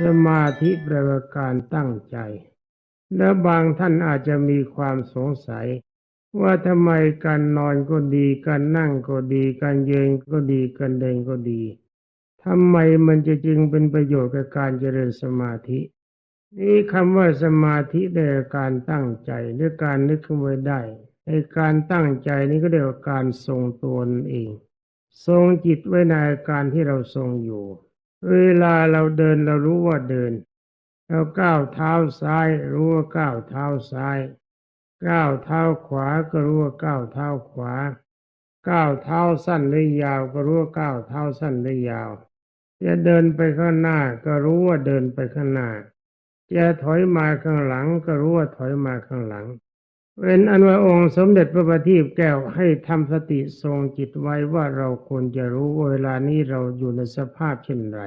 สมาธิแปลว่าการตั้งใจ และบางท่านอาจจะมีความสงสัย ว่าทำไมการนอนก็ดี การนั่งก็ดี การยืนก็ดี การเดินก็ดีทำไมมันจะจึงเป็นประโยชน์กับการเจริญสมาธิ นี่คำว่าสมาธิได้การตั้งใจหรือการนึกขึ้นไว้ได้ในการตั้งใจนี้ก็เรียกว่าการทรงตัวเอง ทรงจิตไว้ในอาการที่เราทรงอยู่ เวลาเราเดินเรารู้ว่าเดิน เราก้าวเท้าซ้าย รู้ว่าก้าวเท้าซ้าย ก้าวเท้าขวาก็รู้ว่าก้าวเท้าขวา ก้าวเท้าสั้นหรือยาวก็รู้ว่าก้าวเท้าสั้นหรือยาว จะเดินไปข้างหน้าก็รู้ว่าเดินไปข้างหน้าจะถอยมาข้างหลังก็รู้ว่าถอยมาข้างหลัง เป็นอันว่าองค์สมเด็จพระบัณฑิตแก้วให้ทำสติทรงจิตไว้ว่าเราควรจะรู้เวลานี้เราอยู่ในสภาพเช่นไร